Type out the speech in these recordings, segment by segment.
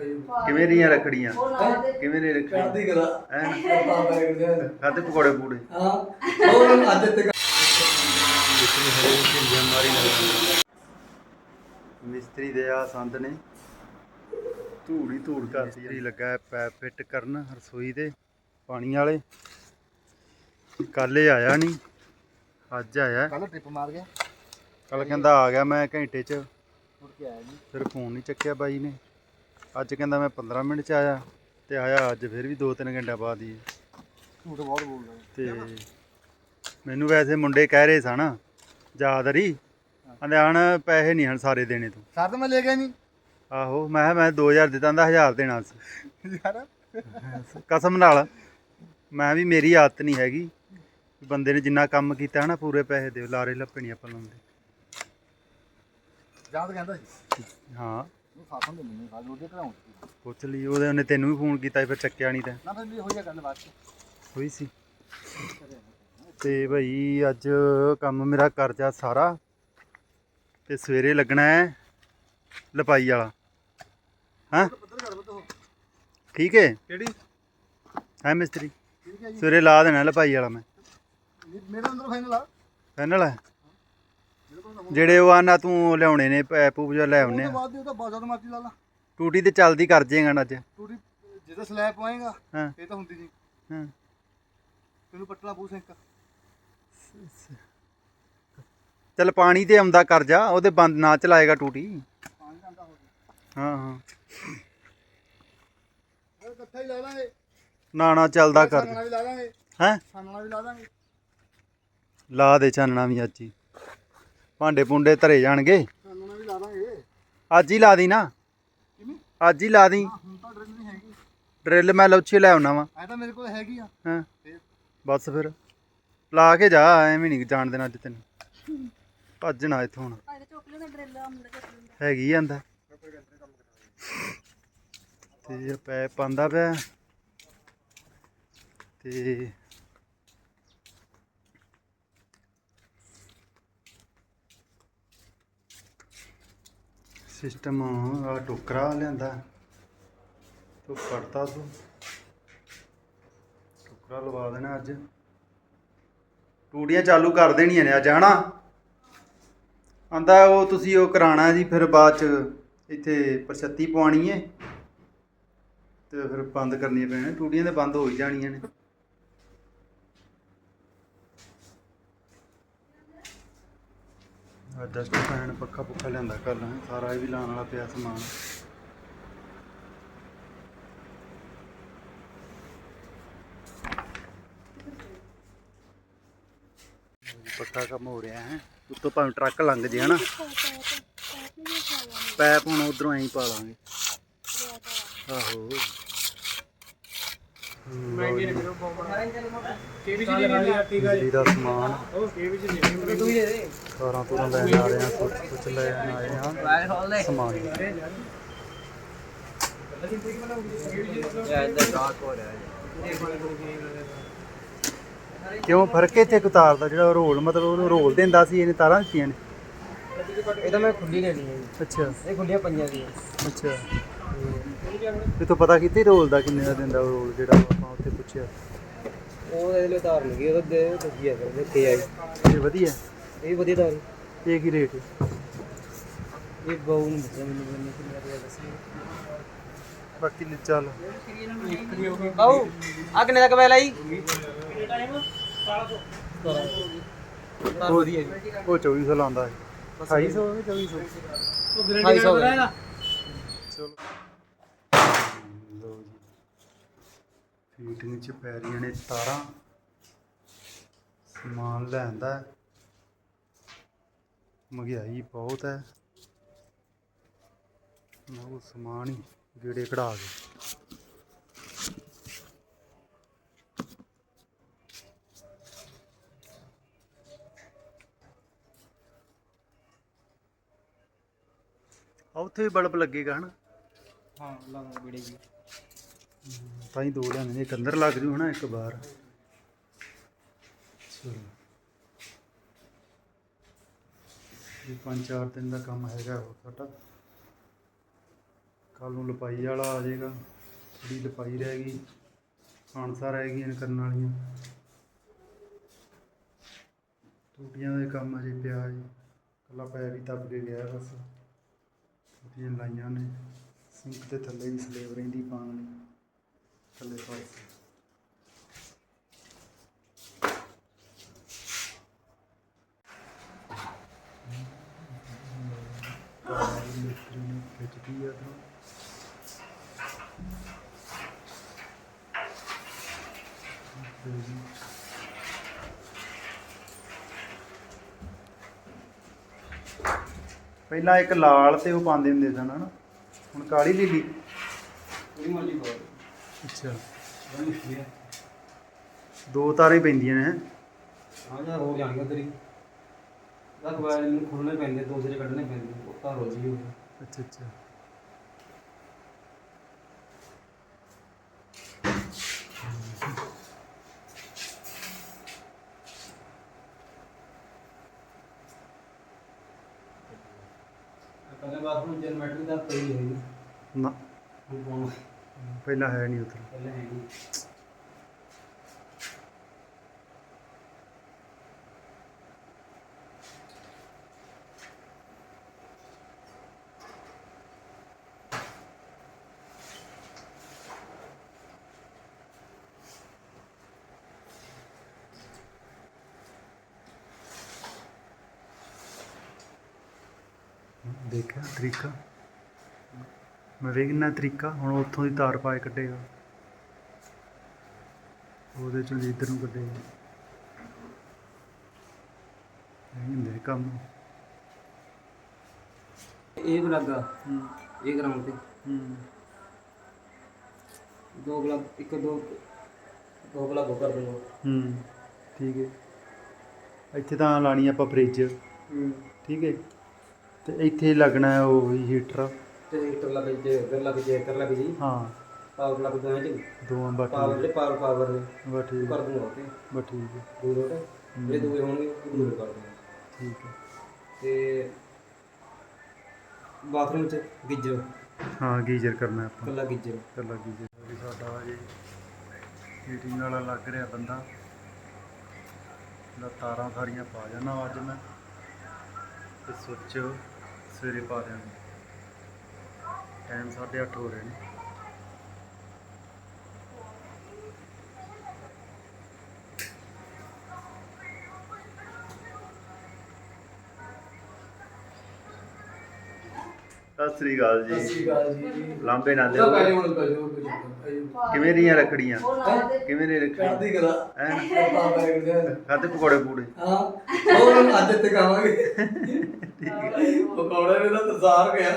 ਕਿਵੇਂ ਰੀਆਂ ਰੱਖੜੀਆਂ? ਕਿਵੇਂ ਨੇ ਰੱਖੜੀਆਂ? ਕਰਦੀ ਹੈ? ਪਕੌੜੇ ਪੂੜੇ ਹਾਂ। ਹੋਰ ਅੱਜ ਤੱਕ ਮਿਸਤਰੀ ਦੇ ਆ ਸੰਦ ਨੇ। ਧੂੜੀ ਧੂੜ ਕਰਦੀ ਆ। ਲੱਗਾ ਹੈ ਪੈਪ ਫਿੱਟ ਕਰਨ ਰਸੋਈ ਦੇ ਪਾਣੀ ਵਾਲੇ। ਕੱਲ ਇਹ ਆਇਆ ਨਹੀਂ। ਅੱਜ ਆਇਆ। ਕੱਲ ਟ੍ਰਿਪ ਮਾਰ ਗਿਆ। ਕੱਲ ਕਹਿੰਦਾ ਆ ਗਿਆ ਮੈਂ ਘੰਟੇ ਚ। ਮੁੜ ਕੇ ਆਇਆ ਜੀ ਫਿਰ ਫੋਨ ਨਹੀਂ ਚੱਕਿਆ ਬਾਈ ਨੇ। ਅੱਜ ਕਹਿੰਦਾ ਮੈਂ 15 ਮਿੰਟ ਚ ਆਇਆ ਤੇ ਆਇਆ ਅੱਜ ਫਿਰ ਵੀ 2-3 ਘੰਟਾ ਬਾਅਦ ਹੀ। ਝੂਠ ਬਹੁਤ ਬੋਲਦਾ ਤੇ ਮੈਨੂੰ ਵੈਸੇ ਮੁੰਡੇ ਕਹਿ ਰਹੇ ਸਨ ਯਾਦਰੀ ਕਹਿੰਦੇ ਹਣ ਪੈਸੇ ਨਹੀਂ ਹਨ ਸਾਰੇ ਦੇਣੇ ਤੂੰ। ਸਰ ਤਾਂ ਮੈਂ ਲੈ ਗਿਆ ਨਹੀਂ ਆਹੋ ਮੈਂ ਕਿਹਾ ਮੈਂ 2000 ਦਿੱਤਾ ਦਾ 1000 ਦੇਣਾ ਸੀ। ਯਾਰ। ਕਸਮ ਨਾਲ ਮੈਂ ਵੀ ਮੇਰੀ ਆਦਤ ਨਹੀਂ ਹੈਗੀ ਬੰਦੇ ਨੇ ਜਿੰਨਾ ਕੰਮ ਕੀਤਾ ਨਾ ਪੂਰੇ ਪੈਸੇ ਦਿਓ ਲਾਰੇ ਲੱਪੇ ਨਹੀਂ ਆਪਾਂ ਲਾਉਂਦੇ ਤਾਂ ਕਹਿੰਦਾ ਸੀ। ਹਾਂ। ਦੇ ਕਰਾਉਂ ਪੁੱਛ ਲਈ ਉਹਦੇ ਉਹਨੇ ਤੈਨੂੰ ਵੀ ਫੋਨ ਕੀਤਾ ਸੀ, ਫਿਰ ਚੱਕਿਆ ਨਹੀਂ ਤਾਂ। ਨਾ ਫਿਰ ਵੀ ਹੋ ਜਾ ਗੱਲ ਬਾਤ ਹੋਈ ਸੀ। ਤੇ ਭਾਈ ਅੱਜ ਕੰਮ ਮੇਰਾ ਕਰਜ਼ਾ ਸਾਰਾ ਤੇ ਸਵੇਰੇ ਲੱਗਣਾ ਹੈ ਲਪਾਈ ਵਾਲਾ। ਹਾਂ? ਪੱਧਰ ਕਰ ਬਤੋ ਠੀਕ ਹੈ? ਕਿਹੜੀ? ਹੈ ਮਿਸਤਰੀ? ਠੀਕ ਹੈ ਜੀ। ਸਵੇਰੇ ਲਾ ਦੇਣਾ ਲਪਾਈ ਵਾਲਾ ਮੈਂ। ਮੇਰੇ ਅੰਦਰ ਫਾਈਨਲ ਆ। ਫਾਈਨਲ ਹੈ ਜਿਹੜੇ ਉਹ ਆਨਾ ਤੂੰ ਲਿਆਉਣੇ ਨੇ ਪੈਪੂ ਜੋ ਲੈ ਆਉਣੇ ਆ। ਬਾਅਦ ਉਹ ਤਾਂ ਮਾਰਤੀ ਲਾ ਲਾ। ਟੂਟੀ ਤੇ ਚੱਲਦੀ ਕਰ ਜੇਗਾ ਨਾ ਅੱਜ। ਟੂਟੀ ਜਦੋਂ ਸਲੈਬ ਪਾਏਗਾ ਹਾਂ। ਇਹ ਤਾਂ ਹੁੰਦੀ ਨਹੀਂ। ਹਾਂ। ਤੈਨੂੰ ਪੱਟਣਾ ਪੂ ਸਿੰਕ ਚੱਲ ਪਾਣੀ ਤੇ ਆਉਂਦਾ ਕਰਜ਼ਾ ਉਹਦੇ ਬੰਦ ਨਾ ਚਲਾਏਗਾ ਟੂਟੀ। ਪਾਣੀ ਜਾਂਦਾ ਹੋ ਗਿਆ। ਹਾਂ ਹਾਂ। ਉਹ ਇਕੱਠਾ ਹੀ ਲਾ ਲਾਂਗੇ। ਨਾ ਨਾ ਚੱਲਦਾ ਸਾਨਣਾ ਕਰਜ਼ਾ ਵੀ ਲਾ ਦਾਂਗੇ ਹੈ? ਸਾਨਣਾ ਵੀ ਲਾ ਦਾਂਗੇ ਲਾ ਦੇ ਚਾਨਣਾ ਵੀ ਅੱਜ ਹੀ। ਭਾਂਡੇ ਪੁੰਡੇ ਧਰੇ ਜਾਣਗੇ। ਸਾਨਣਾ ਵੀ ਲਾ ਦਾਂਗੇ ਅੱਜ ਹੀ ਲਾ ਦੀ ਨਾ। ਕਿਵੇਂ ਅੱਜ ਹੀ ਲਾ ਦੀ। ਹਾਂ ਹੁਣ ਤਾਂ ਡਰਿਲ ਨਹੀਂ ਹੈਗੀ ਡਰਿਲ ਮੈਂ ਲੌਛੇ ਲੈ ਆਉਣਾ ਵਾ। ਐ ਤਾਂ ਮੇਰੇ ਕੋਲ ਹੈਗੀ ਆ। ਹਾਂ? ਫੇਰ ਬਸ ਫਿਰ। ਲਾ ਕੇ ਜਾ ਐਵੇਂ ਨਹੀਂ ਜਾਣ ਦੇਣਾ ਅੱਜ ਤੈਨੂੰ। ਭੱਜਣਾ ਇੱਥੋਂ ਹੁਣ। ਆਹ ਡਰਿਲ ਆ ਮੁੰਡਾ ਹੈਗੀ ਜਾਂਦਾ ਤੇ ਪੈ ਪਾਉਂਦਾ ਪਿਆ। ਤੇ ਸਿਸਟਮ ਆ ਟੋਕਰਾ ਲਿਆਂਦਾ। ਤੂੰ ਪੜਤਾ ਤੂੰ। ਟੋਕਰਾ ਲਵਾ ਦੇਣਾ ਅੱਜ। ਟੂਟੀਆਂ ਚਾਲੂ ਕਰ ਦੇਣੀਆਂ ਨੇ ਅੱਜ ਹਨਾ ਆਂਦਾ ਉਹ ਤੁਸੀਂ ਉਹ ਕਰਾਣਾ ਜੀ, ਫਿਰ ਬਾਅਦ ਚ ਇੱਥੇ ਪਰਛੱਤੀ ਪਵਾਉਣੀ ਏ। ਤੇ ਫਿਰ ਬੰਦ ਕਰਨੀਆਂ ਪੈਣੀਆਂ ਟੂਟੀਆਂ ਤੇ ਬੰਦ ਹੋ ਹੀ ਜਾਣੀਆਂ ਨੇ। ਡਸਟ ਫੈਨ ਪੱਖਾ ਪੁੱਖਾ ਲਿਆਂਦਾ ਕਰ ਲਾਂ ਸਾਰਾ ਇਹ ਵੀ ਲਾਉਣ ਵਾਲਾ ਪਿਆ ਸਮਾਨ। ਪੱਕਾ ਕੰਮ ਹੋ ਰਿਹਾ ਹੈ, ਉੱਤੋਂ ਭਾਵੇਂ ਟਰੱਕ ਲੰਘ ਜੇ, ਹਨਾ। ਪੈਪ ਹੁਣ ਉਧਰੋਂ ਐਂ ਪਾ ਲਾਂਗੇ। ਆਹੋ। ਮਹਿੰਗੀ ਨੇ ਦਾ ਸਮਾਨ। ਕਾਰਾਂ ਪੂਰਾਂ ਲੈਣ ਆ ਰਹੇ ਆ ਕੁਝ ਕੁਝ ਲੈਣ ਆਏ ਆ। ਸਮਾਨ। ਕਿਉਂ? ਫ਼ਰਕ ਇੱਥੇ ਕੁਤਾਰ ਦਾ ਜਿਹੜਾ ਰੋਲ ਮਤਲਬ ਉਹਨੂੰ ਰੋਲ ਦਿੰਦਾ ਸੀ ਇਹਨੇ ਤਾਰਾਂ ਦਿੱਤੀਆਂ ਨੇ। ਇਹ ਤਾਂ ਮੈਂ ਖੁੱਲੀ ਲੈਣੀ ਹੈ ਜੀ। ਅੱਛਾ। ਇਹ ਖੁੱਲੀਆਂ ਪਈਆਂ ਦੀ ਅੱਛਾ। ਤੇ ਤੂੰ ਪਤਾ ਕੀਤੀ ਰੋਲ ਦਾ ਕਿੰਨੇ ਦਾ ਦਿੰਦਾ ਉਹ ਰੋਲ ਜਿਹੜਾ ਆਪਾਂ ਉੱਥੇ ਪੁੱਛਿਆ? ਉਹ ਇਹਦੇ ਲਈ ਤਾਰ ਲੱਗੀ ਉਹਦਾ ਦੇ ਦੱਸੀ ਆ ਕਰਦੇ ਤੇ ਆਈ ਇਹ ਵਧੀਆ? ਇਹ ਵਧੀਆ ਤਾਰ ਇਹ ਕੀ ਰੇਟ ਹੈ ਇਹ ਬਾਉ ਨੂੰ ਦੱਸਿਆ ਮੈਨੂੰ ਮੈਨੂੰ ਕਿੰਨਾ ਦੱਸਿਆ। ਬਾਕੀ ਲੈ ਚੱਲ। ਬਾਉ ਆ ਕਿੰਨੇ ਤੱਕ ਬੈਲ ਆਈ ਉਹ ਵਧੀਆ ਜੀ ਉਹ 2400 ਲਾਉਂਦਾ ਹੈ 2800 2400 250 ਦਾ ਚਲੋ ਲਓ ਜੀ ਚ ਪੈ ਰਹੀਆਂ ਨੇ, ਤਾਰਾਂ। ਸਮਾਨ ਲੈਂਦਾ ਮਹਿੰਗਾਈ ਬਹੁਤ ਹੈ। ਉਹ ਸਮਾਨ ਹੀ ਗੇੜੇ ਕਢਾ ਕੇ। ਆ ਉੱਥੇ ਵੀ ਬਲਬ ਲੱਗੇਗਾ, ਹਨਾ? ਹਾਂ ਲਾਉਂਗਾ ਬੜੀ ਜੀ। ਤਾਂ ਹੀ ਦੋ ਲੈਣੇ ਨੇ, ਇੱਕ ਅੰਦਰ ਲੱਗ ਜੂ ਹਨਾ, ਇੱਕ ਬਾਹਰ। ਚਲੋ। ਇਹ ਪੰਜ ਚਾਰ ਦਿਨ ਦਾ ਕੰਮ ਹੈਗਾ ਉਹ ਸਾਡਾ। ਕੱਲ ਨੂੰ ਲਪਾਈ ਵਾਲਾ ਆ ਜਾਏਗਾ ਥੋੜੀ ਲਪਾਈ ਰਹਿ ਗਈ ਖਾਣਸਾ ਰਹਿ ਗਈਆਂ ਕਰਨ ਵਾਲੀਆਂ। ਟੂਟੀਆਂ ਦਾ ਕੰਮ ਅਜੇ ਪਿਆ ਜੀ ਕੱਲਾ ਪੈਰ ਹੀ ਦੱਬ ਕੇ ਗਿਆ ਬਸ। ਟੂਟੀਆਂ ਲਾਈਆਂ ਨੇ, ਸਿੰਕ ਦੇ ਥੱਲੇ ਵੀ ਸਲੇਬ ਰਹਿੰਦੀ ਪਾਉਣ ਲਈ ਥੱਲੇ ਪਾਸੇ ਖਿੱਚਦੀ ਆ ਤਾਂ। ਪਹਿਲਾਂ ਇੱਕ ਲਾਲ ਤੇ ਉਹ ਪਾਉਂਦੇ ਹੁੰਦੇ ਸਨ, ਹਨਾ? ਹੁਣ ਕਾਲੀ ਲੀਲੀ ਕੋਈ ਮਰਜ਼ੀ ਪਾਓ। ਅੱਛਾ। ਦੋ ਤਾਰੇ ਪੈਂਦੀਆਂ ਨੇ ਹੈਂ? ਜਾਂ ਹੋ ਜਾਣਗੇ ਤੇਰੀ। ਦਾ ਕਬਾਇਲ ਨੂੰ ਖੋਲਣੇ ਪੈਂਦੇ ਦੋ ਸਿਰੇ ਕੱਢਣੇ ਪੈਂਦੇ ਉਹ ਤਾਂ ਰੋਜੀ ਹੋ ਗਿਆ ਅੱਛਾ ਅੱਛਾ। ਪਹਿਲੇ ਬਾਥਰੂਮ ਜਨਰੇਟਰ ਦਾ ਪਈ ਹੋਈ ਨਾ। ਪਾਉਣਾ ਪਹਿਲਾਂ ਹੈ ਨਹੀਂ ਉਧਰ ਪਹਿਲੇ ਹੈ ਨਹੀਂ। ਦੇਖਿਆ ਤਰੀਕਾ। ਮੈਂ ਵੇਖਣਾ ਤਰੀਕਾ ਹੁਣ ਉੱਥੋਂ ਦੀ ਤਾਰ ਪਾਏ ਕੱਢੇਗਾ। ਉਹਦੇ ਚੋਂ ਇੱਧਰ ਨੂੰ ਕੱਢੇਗਾ। ਇਹ ਹੁੰਦੇ ਕੰਮ। ਇਹ ਲੱਗਾ ਹੂੰ। ਇਹ ਗਰਾਊਂਡ ਤੇ। ਹੂੰ। ਦੋ ਗਲਾ ਇੱਕ ਦੋ ਦੋ ਗਲਾ ਕੋ ਕਰ ਦੂੰਗਾ ਹੂੰ। ਠੀਕ ਹੈ। ਇੱਥੇ ਤਾਂ ਲਾਣੀ ਆਪਾਂ ਫ੍ਰਿਜ ਹੂੰ। ਠੀਕ ਹੈ। ਤੇ ਇੱਥੇ ਲੱਗਣਾ ਹੈ ਉਹ ਹੀਟਰ ਲੱਗ ਜੇ ਇੱਧਰ ਲੱਗ ਜੇ ਇੱਧਰ ਲੱਗ ਜੀ। ਹਾਂ। ਪਾਵਰ ਲੱਗ ਦੋਵੇਂ ਚ ਦੋਵਾਂ ਬਟ ਪਾਵਰ ਜਿਹੜੇ ਪਾਵਰ ਪਾਵਰ ਨੇ ਬਸ ਉਹ ਠੀਕ ਕਰ ਦੂੰਗਾ ਤੇ ਬਸ ਠੀਕ ਹੈ। ਦੋ ਲੋਟ ਜਿਹੜੇ ਦੂਏ ਹੋਣਗੇ ਉਹ ਦੂਏ ਕਰ ਦੂੰਗਾ। ਠੀਕ ਹੈ। ਤੇ ਬਾਥਰੂਮ ਚ ਗਿੱਜਰ। ਹਾਂ ਗੀਜ਼ਰ ਕਰਨਾ ਆਪਾਂ। ਕੱਲਾ ਗਿੱਜਰ। ਕੱਲਾ ਗੀਜ਼ਰ। ਵੀ ਸਾਡਾ ਅਜੇ ਹੀਟਿੰਗ ਵਾਲਾ ਲੱਗ ਰਿਹਾ ਬੰਦਾ। ਤਾਰਾਂ ਸਾਰੀਆਂ ਪਾ ਜਾਣਾ ਅੱਜ ਮੈਂ। ਤੇ ਸੁੱਚ ਸਵੇਰੇ ਪਾ ਦਿਆਂਗੇ। ਟਾਈਮ 8:30 ਹੋ ਰਹੇ ਨੇ। ਸਤਿ ਸ੍ਰੀ ਅਕਾਲ ਜੀ। ਲਾਂਬੇ ਨਾ ਦਿਓ ਕਿਵੇਂ ਰੀਆਂ ਰੱਖੜੀਆਂ? ਕਿਵੇਂ ਨੇ ਰੱਖੜੀਆਂ? ਕਰਦੀ ਕਰਾ ਐਨ ਖਾਦੇ ਪਕੌੜੇ ਪੂੜੇ। ਹਾਂ। ਹੋਰ ਅੱਜ ਤੇ ਖਾਵਾਂਗੇ। ਪਕੌੜੇ ਨੇ ਤਾਂ ਤਸਾਰ ਗਿਆ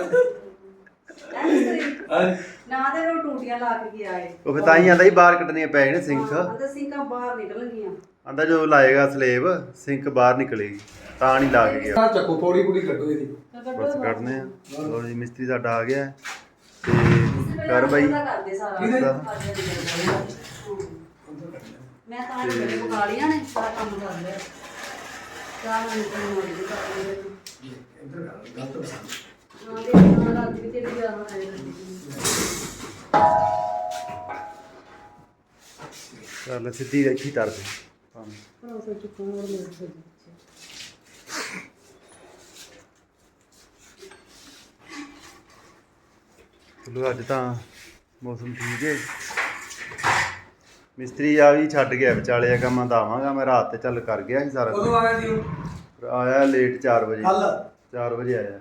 ਨਾ ਦੇ ਉਹ ਟੂਟੀਆਂ ਲਾ ਕੇ ਗਿਆ ਏ। ਉਹ ਫਿਰ ਤਾਂ ਹੀ ਆਂਦਾ ਹੀ ਬਾਹਰ ਕੱਢਣੀਆਂ ਪੈ ਜਾਣੇ ਸਿੰਕ। ਅੰਦਰ ਸਿੰਕਾਂ ਬਾਹਰ ਨਿਕਲ ਗਈਆਂ ਆਂਦਾ ਜੋ ਲਾਏਗਾ ਸਲੇਬ ਸਿੰਕ ਬਾਹਰ ਨਿਕਲੇਗੀ ਤਾਂ ਨਹੀਂ ਲਾ ਕੇ ਗਿਆ। ਆ ਚੱਕੋ ਥੋੜੀ ਪੂਰੀ ਕੱਢੋ ਇਹਦੀ। ਬਸ ਕੱਢਨੇ ਆ। ਲੋ ਜੀ ਮਿਸਤਰੀ ਸਾਡਾ ਆ ਗਿਆ। ਹੈ। ਤੇ ਕਰ ਬਾਈ। ਕਰਦੇ ਸਾਰਾ। ਕਿਹਦੇ? ਮੈਂ ਤਾਂ ਇਹ ਬੜੇ ਪਕਾ ਲੀਆਂ ਨੇ ਸਾਰਾ ਕੰਮ ਕਰ ਲਿਆ। ਚਾਹ ਨਾਲ ਨਿਕਲ ਮੋੜੀ ਦੀ ਕਰ ਲਈ ਇੱਧਰ ਕਰ ਗਲਤ ਪਸੰਦ ਚੱਲ ਸਿੱਧੀ ਹੀ ਤਰ ਕੋਲ ਚਲੋ ਅੱਜ ਤਾਂ ਮੌਸਮ ਠੀਕ ਹੈ ਮਿਸਤਰੀ ਆ ਵੀ ਛੱਡ ਗਿਆ ਵਿਚਾਲੇ ਆ ਕੰਮ ਆਵਾਂਗਾ। ਮੈਂ ਰਾਤ ਤੇ ਚੱਲ ਕਰ ਗਿਆ ਸੀ ਸਾਰਾ ਕੁਝ। ਆਇਆ ਉਹ? ਫਿਰ ਆਇਆ ਲੇਟ 4 ਵਜੇ। ਕੱਲ 4 ਵਜੇ ਆਇਆ।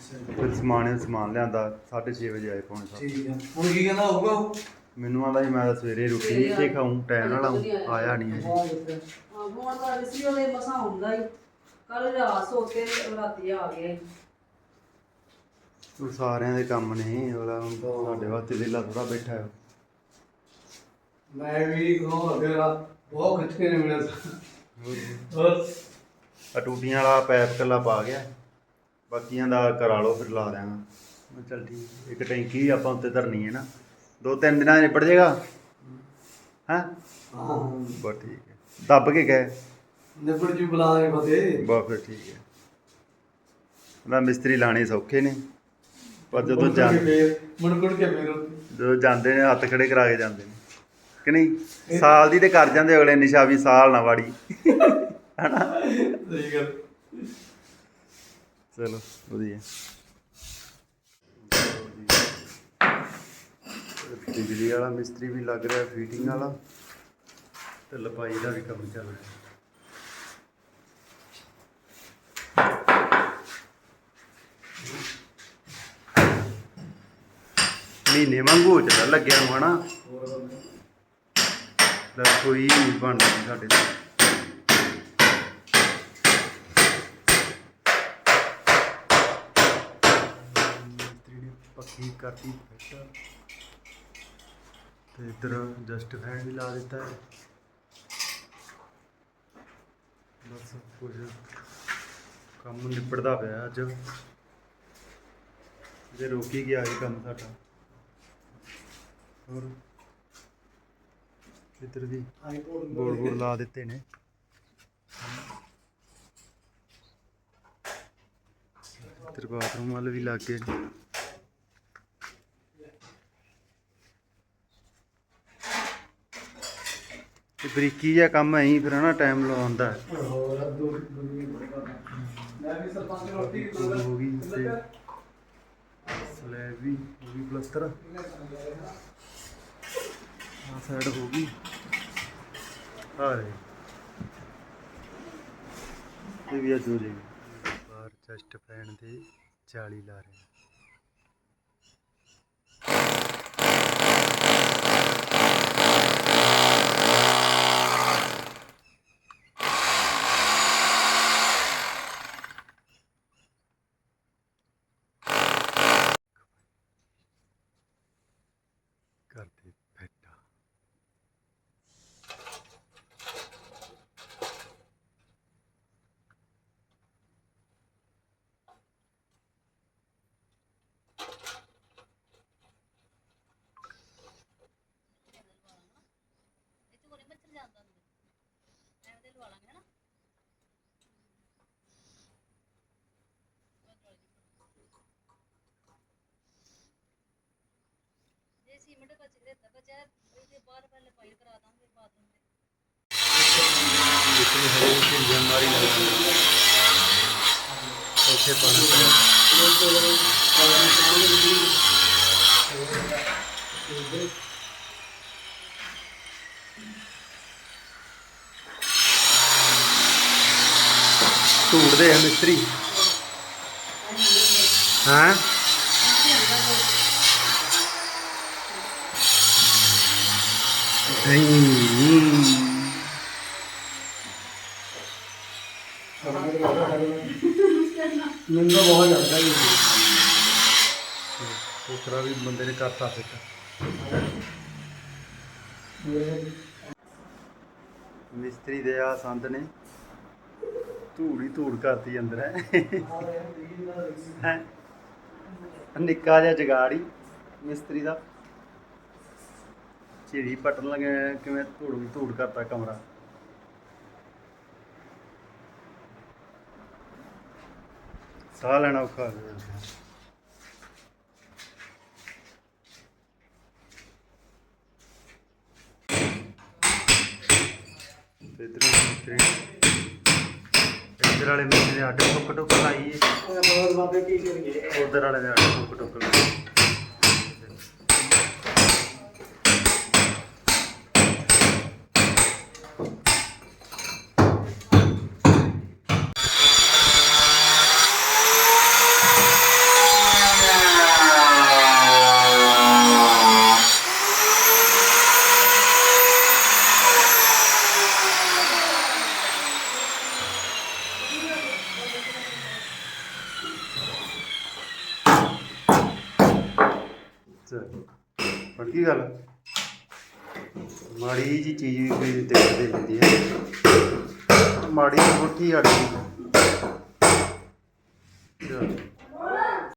ਫਿਰ ਸਮਾਨ ਸਮਾਨ ਲਿਆਂਦਾ 6:30 ਵਜੇ ਆਏ ਸੱਤ। ਠੀਕ ਹੈ ਹੁਣ ਕੀ ਕਹਿੰਦਾ ਹੋਊਗਾ ਉਹ? ਮੈਨੂੰ ਆਂਦਾ ਸੀ ਮੈਂ ਤਾਂ ਸਵੇਰੇ ਰੋਟੀ ਇੱਥੇ ਖਾਉਂ ਟਾਈਮ ਨਾਲ ਆਊਂ। ਆਇਆ ਨਹੀਂ ਅਜੇ ਹਾਂ ਫੋਨ ਕਰ ਸੀ ਉਹਦੇ ਮਸਾ ਹੁੰਦਾ ਹੀ। ਕੱਲ ਰਾਤ ਸੋ ਕੇ ਰਾਤੀ ਆ ਗਿਆ। ਉਹ ਸਾਰਿਆਂ ਦੇ ਕੰਮ ਨੇ ਉਹਦਾ ਹੁਣ ਸਾਡੇ ਵਾਸਤੇ ਵਿਹਲਾ ਥੋੜਾ ਬੈਠਾ ਹੈ। ਮੈਂ ਵੀ ਕਹੋ ਅਗਰ ਬਹੁਤ ਖਿੱਚ ਕੇ ਮਿਲਿਆ ਹੋਰ ਆ ਟੂਟੀਆਂ ਵਾਲਾ ਪੈਪ ਕੱਲਾ ਪਾ ਗਿਆ। ਬਾਕੀਆਂ ਦਾ ਕਰਾ ਲਓ ਫਿਰ ਲਾ ਦਿਆਂਗਾ। ਚੱਲ ਠੀਕ ਇੱਕ ਟੈਂਕੀ ਆਪਾਂ ਉੱਤੇ ਧਰਨੀ ਹੈ ਨਾ। ਦੋ ਤਿੰਨ ਦਿਨਾਂ 'ਚ ਨਿਪਟ ਜਾਏਗਾ? ਹੈਂ? ਹਾਂ। ਬਸ ਠੀਕ ਹੈ। ਦੱਬ ਕੇ ਗਏ। ਨਿਬੜ ਜੂ ਬੁਲਾਏ ਫਤੇ ਬਸ ਫਿਰ ਠੀਕ ਹੈ। ਨਾ ਮਿਸਤਰੀ ਲਾਣੇ ਸੌਖੇ ਨੇ। ਪਰ ਜਦੋਂ ਮੁੜ ਜਾਂ ਕੇ ਫੇਰ ਕੇ। ਜਦੋਂ ਜਾਂਦੇ ਨੇ ਹੱਥ ਖੜੇ ਕਰਾ ਕੇ ਜਾਂਦੇ ਨੇ। ਕਿ ਨਹੀਂ? ਸਾਲ ਦੀ ਤੇ ਕਰ ਜਾਂਦੇ ਅਗਲੇ ਨਿਸ਼ਾ ਵੀ ਸਾਲ ਨਾ ਵਾੜੀ। ਹਨਾ ਸਹੀ ਗੱਲ। ਚਲੋ ਵਧੀਆ। ਬਿਜਲੀ ਵਾਲਾ ਮਿਸਤਰੀ ਵੀ ਲੱਗ ਰਿਹਾ ਫਿਟਿੰਗ ਵਾਲਾ। ਤੇ ਲਪਾਈ ਦਾ ਵੀ ਕੰਮ ਚੱਲ ਰਿਹਾ। ਮਹੀਨੇ ਵਾਂਗੂ ਹੋ ਚੱਲਾ ਲੱਗਿਆ ਨੂੰ ਹਨਾ ਰਸੋਈ ਨਹੀਂ ਬਣਦੀ ਸਾਡੇ ਤੋਂ ਮਿਸਤਰੀ ਨੇ ਪੱਕੀ ਕਰਤੀ ਫਿੱਟ ਤੇ ਇਧਰ ਜਸਟ ਫੈਨ ਵੀ ਲਾ ਦਿੱਤਾ ਹੈ। ਬਸ ਕੁਝ ਕੰਮ ਨਿਬੜਦਾ ਪਿਆ ਅੱਜ। ਜੇ ਰੋਕੀ ਗਿਆ ਇਹ ਕੰਮ ਸਾਡਾ। ਹੋਰ? ਇੱਧਰ ਵੀ ਬੋਰਡ ਬੋਰਡ ਲਾ ਦਿੱਤੇ ਨੇ। ਇੱਧਰ ਬਾਥਰੂਮ ਵੱਲ ਵੀ ਲੱਗ ਗਏ ਤੇ ਬਰੀਕੀ ਜਿਹਾ ਕੰਮ ਐਂ ਫਿਰ ਹਨਾ ਟਾਈਮ ਲਵਾਉਂਦਾ ਹੋ ਗਈ ਤੇ ਸਲੈਬ ਵੀ ਹੋ ਗਈ ਪਲਸਤਰ। ਆ ਸਾਈਡ ਹੋ ਗਈ। ਆ ਰਹੇ ਇਹ ਵੀ ਅੱਜ ਹੋ ਬਾਹਰ ਚੈਸਟ ਪੈਣ ਦੇ 40 ਲਾ ਰਹੇ ਨੇ। ਕਰਦੇ ਫੈਟਾ ਜੇ ਸੀਮੈਂਟ ਬਚ ਰਿਹਾ ਬਚਿਆ ਇਹਦੇ ਬਾਹਰ ਪਹਿਲੇ ਪਾਈ ਕਰਾ ਦਾਂਗੇ, ਬਾਥਰੂਮ ਦੇ ਜਿੱਥੇ ਹਰੇ ਤੇ ਬਿਮਾਰੀ ਲੱਗਦੀ ਉੱਥੇ ਪਾਣਾ ਪਿਆ ਆ ਮਿਸਤਰੀ। ਹਾਂ? ਮੈਨੂੰ ਤਾਂ ਬਹੁਤ ਜ਼ਿਆਦਾ ਹੀ ਦੂਸਰਾ ਵੀ ਬੰਦੇ ਨੇ ਕਰਤਾ ਫਿੱਟ ਮਿਸਤਰੀ ਦੇ ਆ ਸੰਦ ਨੇ। ਧੂੜੀ ਧੂੜ ਕਰਤੀ ਅੰਦਰ। ਹੈ? ਨਿੱਕਾ ਜਿਹਾ ਜਗਾੜੀ ਮਿਸਤਰੀ ਦਾ। ਚਿੜੀ ਪਟਣ ਲੱਗੇ ਕਿਵੇਂ ਧੂੜ ਧੂੜ ਕਰਤਾ ਕਮਰਾ। ਸਾਹ ਲੈਣਾ ਔਖਾ ਹੋ ਗਿਆ। ਤੇ ਇਧਰ ਮਿਸਤਰੀ ਇਧਰ ਵਾਲੇ ਮਿਸਤਰੀ ਅੱਡ ਟੁੱਕ ਟੁੱਕ ਲਾਈ ਏ। ਬਹੁਤ ਬਾਬੇ ਕੀ ਕਰੀਏ? ਉਧਰ ਵਾਲੇ ਨੇ ਅੱਡ ਟੁੱਕ ਟੁੱਕ ਲਾਈ ਚਲ ਪਰ ਕੀ ਗੱਲ? ਮਾੜੀ ਜੀ ਚੀਜ਼ ਵੀ ਕੋਈ ਦੇਖ ਦੇ ਹੈ। ਮਾੜੀ ਮੋਟੀ ਅੜਦੀ